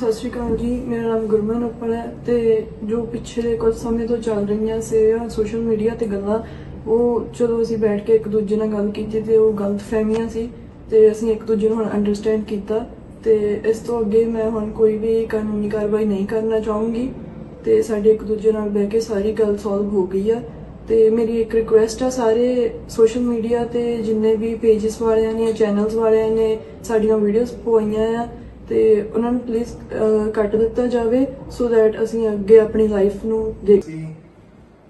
ਸਤਿ ਸ਼੍ਰੀ ਅਕਾਲ ਜੀ, ਮੇਰਾ ਨਾਮ ਗੁਰਮਨ ਉੱਪਲ ਹੈ ਤੇ ਜੋ ਪਿਛਲੇ ਕੁਝ ਸਮੇਂ ਤੋਂ ਚੱਲ ਰਹੀਆਂ ਸੀ ਸੋਸ਼ਲ ਮੀਡੀਆ ਤੇ ਗੱਲਾਂ, ਉਹ ਜਦੋਂ ਅਸੀਂ ਬੈਠ ਕੇ ਇੱਕ ਦੂਜੇ ਨਾਲ ਗੱਲ ਕੀਤੀ ਤੇ ਉਹ ਗਲਤ ਫਹਿਮੀਆਂ ਸੀ ਤੇ ਅਸੀਂ ਇੱਕ ਦੂਜੇ ਨੂੰ ਹੁਣ ਅੰਡਰਸਟੈਂਡ ਕੀਤਾ ਤੇ ਇਸ ਤੋਂ ਅੱਗੇ ਮੈਂ ਹੁਣ ਕੋਈ ਵੀ ਕਾਨੂੰਨੀ ਕਾਰਵਾਈ ਨਹੀਂ ਕਰਨਾ ਚਾਹੂੰਗੀ ਤੇ ਸਾਡੇ ਇੱਕ ਦੂਜੇ ਨਾਲ ਬਹਿ ਕੇ ਸਾਰੀ ਗੱਲ ਸੋਲਵ ਹੋ ਗਈ ਆ ਤੇ ਮੇਰੀ ਇੱਕ ਰਿਕੁਐਸਟ ਆ ਸਾਰੇ ਸੋਸ਼ਲ ਮੀਡੀਆ ਤੇ ਜਿੰਨੇ ਵੀ ਪੇजेस ਵਾਲਿਆਂ ਨੇ ਚੈਨਲਸ ਵਾਲਿਆਂ ਨੇ ਸਾਡੀਆਂ ਵੀਡੀਓਜ਼ ਪਵਾਈਆਂ ਆ ਤੇ ਉਹਨਾਂ ਨੂੰ ਪਲੀਜ਼ ਕੱਟ ਦਿੱਤਾ ਜਾਵੇ ਸੋ ਦੈਟ ਅਸੀਂ ਅੱਗੇ ਆਪਣੀ ਲਾਈਫ ਨੂੰ ਦੇਖ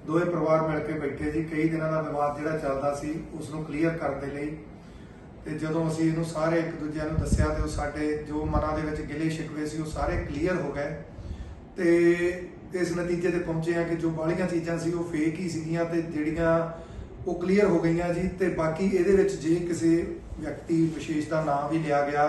ਦੋਵੇਂ ਪਰਿਵਾਰ ਮਿਲ ਕੇ ਬੈਠੇ ਸੀ ਕਈ ਦਿਨਾਂ ਦਾ ਵਿਵਾਦ ਜਿਹੜਾ ਚੱਲਦਾ ਸੀ ਉਸ ਨੂੰ ਕਲੀਅਰ ਕਰਨ ਦੇ ਲਈ। ਤੇ ਜਦੋਂ ਅਸੀਂ ਇਹਨੂੰ ਸਾਰੇ ਇੱਕ ਦੂਜੇ ਨੂੰ ਦੱਸਿਆ ਤੇ ਉਹ ਸਾਡੇ ਜੋ ਮਨਾਂ ਦੇ ਵਿੱਚ ਗਿਲੇ ਸ਼ਿਕਵੇ ਸੀ, ਉਹ ਸਾਰੇ ਕਲੀਅਰ ਹੋ ਗਏ। ਤੇ ਇਸ ਨਤੀਜੇ ਤੇ ਪਹੁੰਚੇ ਆ ਕਿ ਜੋ ਬਾਹਲੀਆਂ ਚੀਜ਼ਾਂ ਸੀ, ਉਹ ਫੇਕ ਹੀ ਸੀਗੀਆਂ ਤੇ ਜਿਹੜੀਆਂ ਉਹ ਕਲੀਅਰ ਹੋ ਗਈਆਂ ਜੀ। ਤੇ ਬਾਕੀ ਇਹਦੇ ਵਿੱਚ ਜੇ ਕਿਸੇ ਵਿਅਕਤੀ ਵਿਸ਼ੇਸ਼ ਦਾ ਨਾਮ ਵੀ ਲਿਆ ਗਿਆ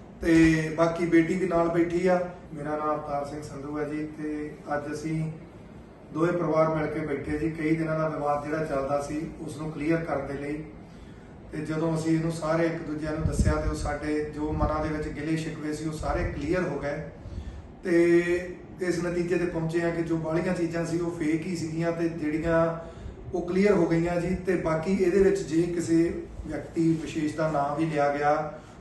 ਤੇ ਬਾਕੀ ਬੇਟੀ ਵੀ ਨਾਲ ਬੈਠੀ ਆ, ਮੇਰਾ ਨਾਮ ਅਵਤਾਰ ਸਿੰਘ ਸੰਧੂ ਹੈ ਜੀ, ਤੇ ਅੱਜ ਅਸੀਂ ਦੋਵੇਂ ਪਰਿਵਾਰ ਮਿਲ ਕੇ ਬੈਠੇ ਜੀ, ਕਈ ਦਿਨਾਂ ਦਾ ਵਿਵਾਦ ਜਿਹੜਾ ਚੱਲਦਾ ਸੀ ਉਸ ਨੂੰ ਕਲੀਅਰ ਕਰਨ ਦੇ ਲਈ। ਤੇ ਜਦੋਂ ਅਸੀਂ ਇਹਨੂੰ ਸਾਰੇ ਇੱਕ ਦੂਜਿਆਂ ਨੂੰ ਦੱਸਿਆ ਤੇ ਉਹ ਸਾਡੇ ਜੋ ਮਨਾਂ ਦੇ ਵਿੱਚ ਗਿਲੇ ਸ਼ਿਕਵੇ ਸੀ, ਉਹ ਸਾਰੇ ਕਲੀਅਰ ਹੋ ਗਏ। ਤੇ ਇਸ ਨਤੀਜੇ ਤੇ ਪਹੁੰਚੇ ਆ ਕਿ ਜੋ ਬਾਹਲੀਆਂ ਚੀਜ਼ਾਂ ਸੀ, ਉਹ ਫੇਕ ਹੀ ਸੀਗੀਆਂ ਤੇ ਜਿਹੜੀਆਂ ਉਹ ਕਲੀਅਰ ਹੋ ਗਈਆਂ ਜੀ, ਤੇ ਬਾਕੀ ਇਹਦੇ ਵਿੱਚ ਜੇ ਕਿਸੇ ਵਿਅਕਤੀ ਵਿਸ਼ੇਸ਼ ਦਾ ਨਾਮ ਵੀ ਲਿਆ ਗਿਆ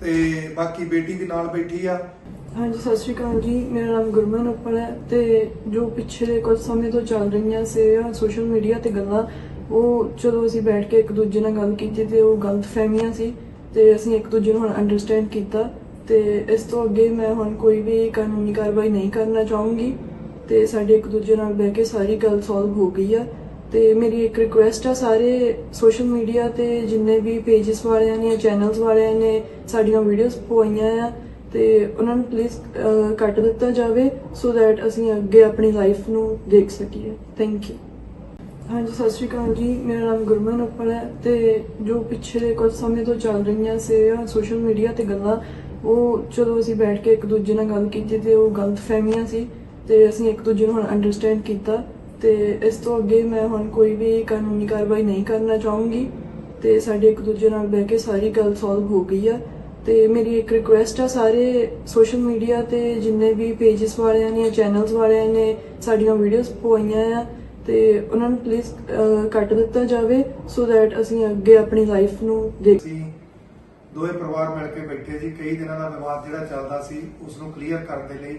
ਤੇ ਬਾਕੀ ਬੇਟੀ ਵੀ ਨਾਲ ਬੈਠੀ ਆ। ਹਾਂਜੀ, ਸਤਿ ਸ਼੍ਰੀ ਅਕਾਲ ਜੀ। ਮੇਰਾ ਨਾਮ ਗੁਰਮਨ ਉੱਪਲ ਹੈ ਤੇ ਜੋ ਪਿਛਲੇ ਕੁਝ ਸਮੇਂ ਤੋਂ ਚੱਲ ਰਹੀਆਂ ਸੀ ਸੋਸ਼ਲ ਮੀਡੀਆ ਤੇ ਗੱਲਾਂ, ਉਹ ਜਦੋਂ ਅਸੀਂ ਬੈਠ ਕੇ ਇੱਕ ਦੂਜੇ ਨਾਲ ਗੱਲ ਕੀਤੀ ਤੇ ਉਹ ਗਲਤ ਫਹਿਮੀਆਂ ਸੀ ਤੇ ਅਸੀਂ ਇੱਕ ਦੂਜੇ ਨੂੰ ਹੁਣ ਅੰਡਰਸਟੈਂਡ ਕੀਤਾ ਤੇ ਇਸ ਤੋਂ ਅੱਗੇ ਮੈਂ ਹੁਣ ਕੋਈ ਵੀ ਕਾਨੂੰਨੀ ਕਾਰਵਾਈ ਨਹੀਂ ਕਰਨਾ ਚਾਹੂੰਗੀ ਤੇ ਸਾਡੇ ਇੱਕ ਦੂਜੇ ਨਾਲ ਬਹਿ ਕੇ ਸਾਰੀ ਗੱਲ ਸੋਲਵ ਹੋ ਗਈ ਆ। ਤੇ ਮੇਰੀ ਇੱਕ ਰਿਕੁਐਸਟ ਆ, ਸਾਰੇ ਸੋਸ਼ਲ ਮੀਡੀਆ ਤੇ ਜਿੰਨੇ ਵੀ ਪੇजेस ਵਾਲਿਆਂ ਨੇ ਚੈਨਲਸ ਵਾਲਿਆਂ ਨੇ ਸਾਡੀਆਂ ਵੀਡੀਓਜ਼ ਪਵਾਈਆਂ ਆ, ਤੇ ਉਹਨਾਂ ਨੂੰ ਪਲੀਜ਼ ਕੱਟ ਦਿੱਤਾ ਜਾਵੇ ਸੋ ਦੈਟ ਅਸੀਂ ਅੱਗੇ ਆਪਣੀ ਲਾਈਫ ਨੂੰ ਦੇਖ ਸਕੀਏ। ਥੈਂਕ ਯੂ ਹਾਂਜੀ, ਸਤਿ ਸ਼੍ਰੀ ਅਕਾਲ ਜੀ। ਮੇਰਾ ਨਾਮ ਗੁਰਮਨ ਉੱਪਲ ਹੈ ਤੇ ਜੋ ਪਿਛਲੇ ਕੁਝ ਸਮੇਂ ਤੋਂ ਚੱਲ ਰਹੀਆਂ ਸੀ ਸੋਸ਼ਲ ਮੀਡੀਆ ਤੇ ਗੱਲਾਂ, ਉਹ ਜਦੋਂ ਅਸੀਂ ਬੈਠ ਕੇ ਇੱਕ ਦੂਜੇ ਨਾਲ ਗੱਲ ਕੀਤੀ ਤੇ ਉਹ ਗਲਤ ਫਹਿਮੀਆਂ ਸੀ ਤੇ ਅਸੀਂ ਇੱਕ ਦੂਜੇ ਨੂੰ ਹੁਣ ਅੰਡਰਸਟੈਂਡ ਕੀਤਾ। ਤੇ ਇਸ ਤੋਂ ਅੱਗੇ ਮੈਂ ਹੁਣ ਕੋਈ ਵੀ ਕਾਨੂੰਨੀ ਕਾਰਵਾਈ ਨਹੀਂ ਕਰਨਾ ਚਾਹੂੰਗੀ ਤੇ ਸਾਡੇ ਇੱਕ ਦੂਜੇ ਨਾਲ ਬਹਿ ਕੇ ਸਾਰੀ ਗੱਲ ਸੋਲਵ ਹੋ ਗਈ ਆ। ਤੇ ਮੇਰੀ ਇੱਕ ਰਿਕੁਐਸਟ ਆ ਸਾਰੇ ਸੋਸ਼ਲ ਮੀਡੀਆ ਤੇ ਜਿੰਨੇ ਵੀ ਪੇजेस ਵਾਲਿਆਂ ਨੇ ਚੈਨਲਸ ਵਾਲਿਆਂ ਨੇ ਸਾਡੀਆਂ ਵੀਡੀਓਜ਼ ਪਵਾਈਆਂ ਆ ਤੇ ਉਹਨਾਂ ਨੂੰ ਪਲੀਜ਼ ਕੱਟ ਦਿੱਤਾ ਜਾਵੇ ਸੋ ਦੈਟ ਅਸੀਂ ਅੱਗੇ ਆਪਣੀ ਲਾਈਫ ਨੂੰ ਦੇਖ ਦੋਵੇਂ ਪਰਿਵਾਰ ਮਿਲ ਕੇ ਬੈਠੇ ਸੀ। ਕਈ ਦਿਨਾਂ ਦਾ ਵਿਵਾਦ ਜਿਹੜਾ ਚੱਲਦਾ ਸੀ ਉਸ ਨੂੰ ਕਲੀਅਰ ਕਰਨ ਦੇ ਲਈ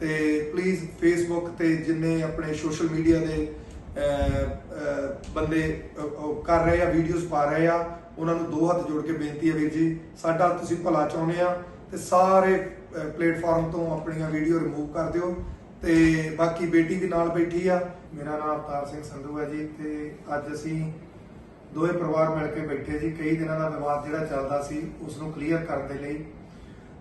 ਤੇ ਪਲੀਜ਼ ਫੇਸਬੁੱਕ ਤੇ ਜਿੰਨੇ ਆਪਣੇ ਸੋਸ਼ਲ ਮੀਡੀਆ ਦੇ ਬੰਦੇ ਕਰ ਰਹੇ ਆ ਵੀਡੀਓਜ਼ ਪਾ ਰਹੇ ਆ, ਉਹਨਾਂ ਨੂੰ ਦੋ ਹੱਥ ਜੋੜ ਕੇ ਬੇਨਤੀ ਹੈ ਵੀਰ ਜੀ, ਸਾਡਾ ਤੁਸੀਂ ਭਲਾ ਚਾਹੁੰਦੇ ਆ ਤੇ ਸਾਰੇ ਪਲੇਟਫਾਰਮ ਤੋਂ ਆਪਣੀਆਂ ਵੀਡੀਓ ਰਿਮੂਵ ਕਰ ਦਿਓ ਤੇ ਬਾਕੀ ਬੇਟੀ ਵੀ ਨਾਲ ਬੈਠੀ ਆ, ਮੇਰਾ ਨਾਮ ਅਵਤਾਰ ਸਿੰਘ ਸੰਧੂ ਹੈ ਜੀ ਤੇ ਅੱਜ ਅਸੀਂ ਦੋਵੇਂ ਪਰਿਵਾਰ ਮਿਲ ਕੇ ਬੈਠੇ ਜੀ, ਕਈ ਦਿਨਾਂ ਦਾ ਵਿਵਾਦ ਜਿਹੜਾ ਚੱਲਦਾ ਸੀ ਉਸ ਨੂੰ ਕਲੀਅਰ ਕਰਨ ਦੇ ਲਈ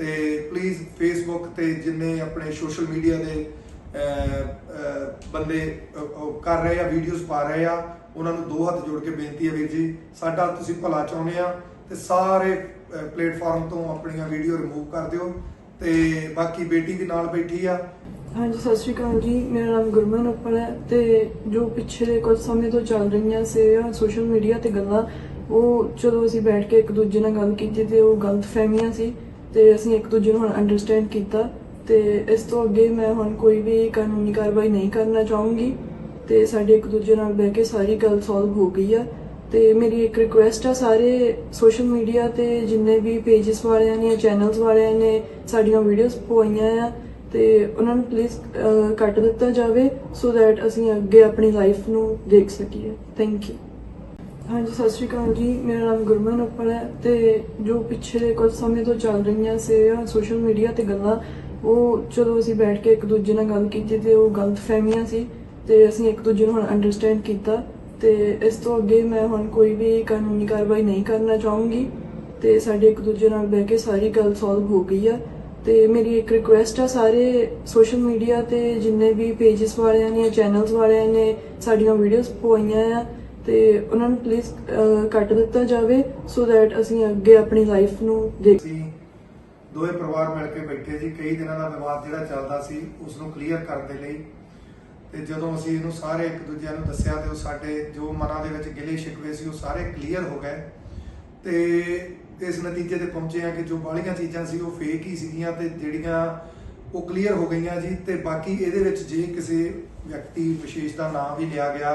ਤੇ ਪਲੀਜ਼ ਫੇਸਬੁੱਕ ਤੇ ਜਿੰਨੇ ਆਪਣੇ ਸੋਸ਼ਲ ਮੀਡੀਆ ਦੇ ਬੰਦੇ ਕਰ ਰਹੇ ਆ ਵੀਡੀਓਜ਼ ਪਾ ਰਹੇ ਆ, ਉਹਨਾਂ ਨੂੰ ਦੋ ਹੱਥ ਜੋੜ ਕੇ ਬੇਨਤੀ ਹੈ ਵੀਰ ਜੀ, ਸਾਡਾ ਤੁਸੀਂ ਭਲਾ ਚਾਹੁੰਦੇ ਆ ਤੇ ਸਾਰੇ ਪਲੇਟਫਾਰਮ ਤੋਂ ਆਪਣੀਆਂ ਵੀਡੀਓ ਰਿਮੂਵ ਕਰ ਦਿਓ ਤੇ ਬਾਕੀ ਬੇਟੀ ਵੀ ਨਾਲ ਬੈਠੀ ਆ। ਹਾਂਜੀ, ਸਤਿ ਸ਼੍ਰੀ ਅਕਾਲ ਜੀ, ਮੇਰਾ ਨਾਮ ਗੁਰਮਨ ਉੱਪਲ ਹੈ ਤੇ ਜੋ ਪਿਛਲੇ ਕੁਝ ਸਮੇਂ ਤੋਂ ਚੱਲ ਰਹੀਆਂ ਸੀ ਸੋਸ਼ਲ ਮੀਡੀਆ ਤੇ ਗੱਲਾਂ, ਉਹ ਜਦੋਂ ਅਸੀਂ ਬੈਠ ਕੇ ਇੱਕ ਦੂਜੇ ਨਾਲ ਗੱਲ ਕੀਤੀ ਤੇ ਉਹ ਗਲਤ ਫਹਿਮੀਆਂ ਸੀ। ਤੇ ਅਸੀਂ ਇੱਕ ਦੂਜੇ ਨੂੰ ਹੁਣ ਅੰਡਰਸਟੈਂਡ ਕੀਤਾ ਤੇ ਇਸ ਤੋਂ ਅੱਗੇ ਮੈਂ ਹੁਣ ਕੋਈ ਵੀ ਕਾਨੂੰਨੀ ਕਾਰਵਾਈ ਨਹੀਂ ਕਰਨਾ ਚਾਹੂੰਗੀ ਤੇ ਸਾਡੇ ਇੱਕ ਦੂਜੇ ਨਾਲ ਬਹਿ ਕੇ ਸਾਰੀ ਗੱਲ ਸੋਲਵ ਹੋ ਗਈ ਆ ਤੇ ਮੇਰੀ ਇੱਕ ਰਿਕੁਐਸਟ ਆ ਸਾਰੇ ਸੋਸ਼ਲ ਮੀਡੀਆ ਤੇ ਜਿੰਨੇ ਵੀ ਪੇजेस ਵਾਲਿਆਂ ਨੇ ਚੈਨਲਸ ਵਾਲਿਆਂ ਨੇ ਸਾਡੀਆਂ ਵੀਡੀਓਜ਼ ਪਵਾਈਆਂ ਆ ਤੇ ਉਹਨਾਂ ਨੂੰ ਪਲੀਜ਼ ਕੱਟ ਦਿੱਤਾ ਜਾਵੇ ਸੋ ਥੈਟ ਅਸੀਂ ਅੱਗੇ ਆਪਣੀ ਲਾਈਫ ਨੂੰ ਦੇਖ ਸਕੀਏ। ਥੈਂਕ ਯੂ ਹਾਂਜੀ, ਸਤਿ ਸ਼੍ਰੀ ਅਕਾਲ ਜੀ। ਮੇਰਾ ਨਾਮ ਗੁਰਮਨ ਉੱਪਲ ਹੈ ਤੇ ਜੋ ਪਿਛਲੇ ਕੁਝ ਸਮੇਂ ਤੋਂ ਚੱਲ ਰਹੀਆਂ ਸੀ ਸੋਸ਼ਲ ਮੀਡੀਆ ਤੇ ਗੱਲਾਂ, ਉਹ ਜਦੋਂ ਅਸੀਂ ਬੈਠ ਕੇ ਇੱਕ ਦੂਜੇ ਨਾਲ ਗੱਲ ਕੀਤੀ ਤੇ ਉਹ ਗਲਤ ਫਹਿਮੀਆਂ ਸੀ ਤੇ ਅਸੀਂ ਇੱਕ ਦੂਜੇ ਨੂੰ ਹੁਣ ਅੰਡਰਸਟੈਂਡ ਕੀਤਾ ਤੇ ਇਸ ਤੋਂ ਅੱਗੇ ਮੈਂ ਹੁਣ ਕੋਈ ਵੀ ਕਾਨੂੰਨੀ ਕਾਰਵਾਈ ਨਹੀਂ ਕਰਨਾ ਚਾਹੂੰਗੀ ਤੇ ਸਾਡੇ ਇੱਕ ਦੂਜੇ ਨਾਲ ਬਹਿ ਕੇ ਸਾਰੀ ਗੱਲ ਸੋਲਵ ਹੋ ਗਈ ਆ ਤੇ ਮੇਰੀ ਇੱਕ ਰਿਕੁਐਸਟ ਆ ਸਾਰੇ ਸੋਸ਼ਲ ਮੀਡੀਆ ਤੇ ਜਿੰਨੇ ਵੀ ਪੇजेस ਵਾਲਿਆਂ ਨੇ ਚੈਨਲਸ ਵਾਲਿਆਂ ਨੇ ਸਾਡੀਆਂ ਵੀਡੀਓਜ਼ ਪਵਾਈਆਂ ਆ ਤੇ ਉਹਨਾਂ ਨੂੰ ਪਲੀਜ਼ ਕੱਟ ਦਿੱਤਾ ਜਾਵੇ ਸੋ ਥੈਟ ਅਸੀਂ ਅੱਗੇ ਆਪਣੀ ਲਾਈਫ ਨੂੰ ਦੇਖ ਦੋਵੇਂ ਪਰਿਵਾਰ ਮਿਲ ਕੇ ਬੈਠੇ ਸੀ ਕਈ ਦਿਨਾਂ ਦਾ ਵਿਵਾਦ ਜਿਹੜਾ ਚੱਲਦਾ ਸੀ ਉਸ ਨੂੰ ਕਲੀਅਰ ਕਰਨ ਦੇ ਲਈ। ਤੇ ਜਦੋਂ ਅਸੀਂ ਇਹਨੂੰ ਸਾਰੇ ਇੱਕ ਦੂਜਿਆਂ ਨੂੰ ਦੱਸਿਆ ਤੇ ਉਹ ਸਾਡੇ ਜੋ ਮਨਾਂ ਦੇ ਵਿੱਚ ਗਿਲੇ ਸ਼ਿਕਵੇ ਸੀ, ਉਹ ਸਾਰੇ ਕਲੀਅਰ ਹੋ ਗਏ। ਤੇ ਇਸ ਨਤੀਜੇ ਤੇ ਪਹੁੰਚੇ ਆ ਕਿ ਜੋ ਬਾਹਲੀਆਂ ਚੀਜ਼ਾਂ ਸੀ, ਉਹ ਫੇਕ ਹੀ ਸੀਗੀਆਂ ਤੇ ਜਿਹੜੀਆਂ ਉਹ ਕਲੀਅਰ ਹੋ ਗਈਆਂ ਜੀ। ਤੇ ਬਾਕੀ ਇਹਦੇ ਵਿੱਚ ਜੇ ਕਿਸੇ ਵਿਅਕਤੀ ਵਿਸ਼ੇਸ਼ ਦਾ ਨਾਮ ਵੀ ਲਿਆ ਗਿਆ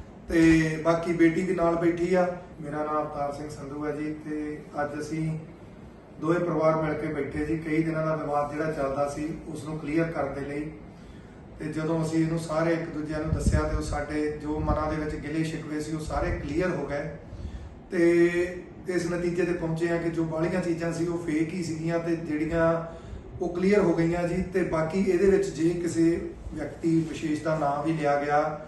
ਤੇ ਬਾਕੀ ਬੇਟੀ ਵੀ ਨਾਲ ਬੈਠੀ ਆ, ਮੇਰਾ ਨਾਮ ਅਵਤਾਰ ਸਿੰਘ ਸੰਧੂ ਹੈ ਜੀ, ਤੇ ਅੱਜ ਅਸੀਂ ਦੋਵੇਂ ਪਰਿਵਾਰ ਮਿਲ ਕੇ ਬੈਠੇ ਜੀ, ਕਈ ਦਿਨਾਂ ਦਾ ਵਿਵਾਦ ਜਿਹੜਾ ਚੱਲਦਾ ਸੀ ਉਸ ਨੂੰ ਕਲੀਅਰ ਕਰਨ ਦੇ ਲਈ। ਤੇ ਜਦੋਂ ਅਸੀਂ ਇਹਨੂੰ ਸਾਰੇ ਇੱਕ ਦੂਜਿਆਂ ਨੂੰ ਦੱਸਿਆ ਤੇ ਉਹ ਸਾਡੇ ਜੋ ਮਨਾਂ ਦੇ ਵਿੱਚ ਗਿਲੇ ਸ਼ਿਕਵੇ ਸੀ, ਉਹ ਸਾਰੇ ਕਲੀਅਰ ਹੋ ਗਏ। ਤੇ ਇਸ ਨਤੀਜੇ ਤੇ ਪਹੁੰਚੇ ਆ ਕਿ ਜੋ ਬਾਹਲੀਆਂ ਚੀਜ਼ਾਂ ਸੀ, ਉਹ ਫੇਕ ਹੀ ਸੀਗੀਆਂ ਤੇ ਜਿਹੜੀਆਂ ਉਹ ਕਲੀਅਰ ਹੋ ਗਈਆਂ ਜੀ। ਤੇ ਬਾਕੀ ਇਹਦੇ ਵਿੱਚ ਜੇ ਕਿਸੇ ਵਿਅਕਤੀ ਵਿਸ਼ੇਸ਼ ਦਾ ਨਾਮ ਵੀ ਲਿਆ ਗਿਆ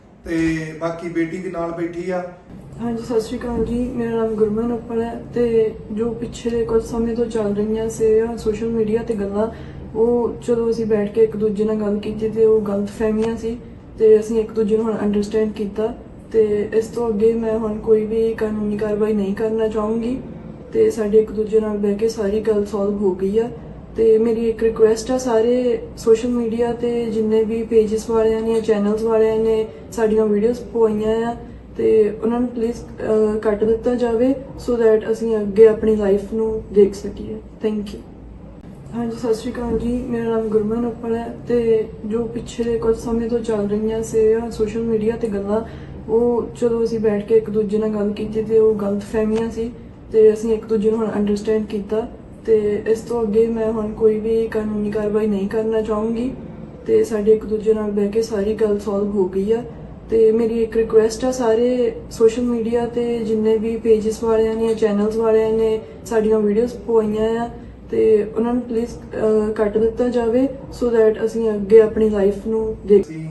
ਤੇ ਬਾਕੀ ਬੇਟੀ ਵੀ ਨਾਲ ਬੈਠੀ ਆ। ਹਾਂਜੀ, ਸਤਿ ਸ਼੍ਰੀ ਅਕਾਲ ਜੀ। ਮੇਰਾ ਨਾਮ ਗੁਰਮਨ ਉੱਪਲ ਹੈ ਤੇ ਜੋ ਪਿਛਲੇ ਕੁਝ ਸਮੇਂ ਤੋਂ ਚੱਲ ਰਹੀਆਂ ਸੀ ਸੋਸ਼ਲ ਮੀਡੀਆ ਤੇ ਗੱਲਾਂ, ਉਹ ਜਦੋਂ ਅਸੀਂ ਬੈਠ ਕੇ ਇੱਕ ਦੂਜੇ ਨਾਲ ਗੱਲ ਕੀਤੀ ਤੇ ਉਹ ਗਲਤ ਫਹਿਮੀਆਂ ਸੀ ਤੇ ਅਸੀਂ ਇੱਕ ਦੂਜੇ ਨੂੰ ਹੁਣ ਅੰਡਰਸਟੈਂਡ ਕੀਤਾ ਤੇ ਇਸ ਤੋਂ ਅੱਗੇ ਮੈਂ ਹੁਣ ਕੋਈ ਵੀ ਕਾਨੂੰਨੀ ਕਾਰਵਾਈ ਨਹੀਂ ਕਰਨਾ ਚਾਹੂੰਗੀ ਤੇ ਸਾਡੇ ਇੱਕ ਦੂਜੇ ਨਾਲ ਬਹਿ ਕੇ ਸਾਰੀ ਗੱਲ ਸੋਲਵ ਹੋ ਗਈ ਆ। ਤੇ ਮੇਰੀ ਇੱਕ ਰਿਕੁਐਸਟ ਆ, ਸਾਰੇ ਸੋਸ਼ਲ ਮੀਡੀਆ ਤੇ ਜਿੰਨੇ ਵੀ ਪੇजेस ਵਾਲਿਆਂ ਨੇ ਚੈਨਲਸ ਵਾਲਿਆਂ ਨੇ ਸਾਡੀਆਂ ਵੀਡੀਓਜ਼ ਪਵਾਈਆਂ ਆ, ਤੇ ਉਹਨਾਂ ਨੂੰ ਪਲੀਜ਼ ਕੱਟ ਦਿੱਤਾ ਜਾਵੇ ਸੋ ਥੈਟ ਅਸੀਂ ਅੱਗੇ ਆਪਣੀ ਲਾਈਫ ਨੂੰ ਦੇਖ ਸਕੀਏ। ਥੈਂਕ ਯੂ ਹਾਂਜੀ, ਸਤਿ ਸ਼੍ਰੀ ਅਕਾਲ ਜੀ। ਮੇਰਾ ਨਾਮ ਗੁਰਮਨ ਉੱਪਲ ਹੈ ਤੇ ਜੋ ਪਿਛਲੇ ਕੁਝ ਸਮੇਂ ਤੋਂ ਚੱਲ ਰਹੀਆਂ ਸੀ ਸੋਸ਼ਲ ਮੀਡੀਆ ਤੇ ਗੱਲਾਂ, ਉਹ ਜਦੋਂ ਅਸੀਂ ਬੈਠ ਕੇ ਇੱਕ ਦੂਜੇ ਨਾਲ ਗੱਲ ਕੀਤੀ ਤੇ ਉਹ ਗਲਤ ਫਹਿਮੀਆਂ ਸੀ ਤੇ ਅਸੀਂ ਇੱਕ ਦੂਜੇ ਨੂੰ ਹੁਣ ਅੰਡਰਸਟੈਂਡ ਕੀਤਾ। ਤੇ ਇਸ ਤੋਂ ਅੱਗੇ ਮੈਂ ਹੁਣ ਕੋਈ ਵੀ ਕਾਨੂੰਨੀ ਕਾਰਵਾਈ ਨਹੀਂ ਕਰਨਾ ਚਾਹੂੰਗੀ ਤੇ ਸਾਡੇ ਇੱਕ ਦੂਜੇ ਨਾਲ ਬਹਿ ਕੇ ਸਾਰੀ ਗੱਲ ਸੋਲਵ ਹੋ ਗਈ ਆ। ਤੇ ਮੇਰੀ ਇੱਕ ਰਿਕੁਐਸਟ ਆ ਸਾਰੇ ਸੋਸ਼ਲ ਮੀਡੀਆ ਤੇ ਜਿੰਨੇ ਵੀ ਪੇजेस ਵਾਲਿਆਂ ਨੇ ਚੈਨਲਸ ਵਾਲਿਆਂ ਨੇ ਸਾਡੀਆਂ ਵੀਡੀਓਜ਼ ਪਵਾਈਆਂ ਆ ਤੇ ਉਹਨਾਂ ਨੂੰ ਪਲੀਜ਼ ਕੱਟ ਦਿੱਤਾ ਜਾਵੇ ਸੋ ਥੈਟ ਅਸੀਂ ਅੱਗੇ ਆਪਣੀ ਲਾਈਫ ਨੂੰ ਦੇਖ ਅਸੀਂ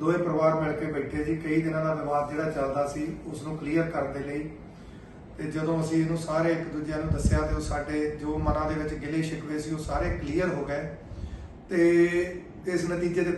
ਦੋਵੇਂ ਪਰਿਵਾਰ ਮਿਲ ਕੇ ਬੈਠੇ ਸੀ। ਕਈ ਦਿਨਾਂ ਦਾ ਵਿਵਾਦ ਜਿਹੜਾ ਚੱਲਦਾ ਸੀ ਉਸ ਨੂੰ ਕਲੀਅਰ ਕਰਨ ਦੇ ਲਈ ਤੇ ਜਦੋਂ ਅਸੀਂ ਇਹਨੂੰ ਸਾਰੇ ਇੱਕ ਦੂਜਿਆਂ ਨੂੰ ਦੱਸਿਆ ਤੇ ਉਹ ਸਾਡੇ ਜੋ ਮਨਾਂ ਦੇ ਵਿੱਚ ਗਿਲੇ ਸ਼ਿਕਵੇ ਸੀ, ਉਹ ਸਾਰੇ ਕਲੀਅਰ ਹੋ ਗਏ। ਤੇ ਇਸ ਨਤੀਜੇ ਤੇ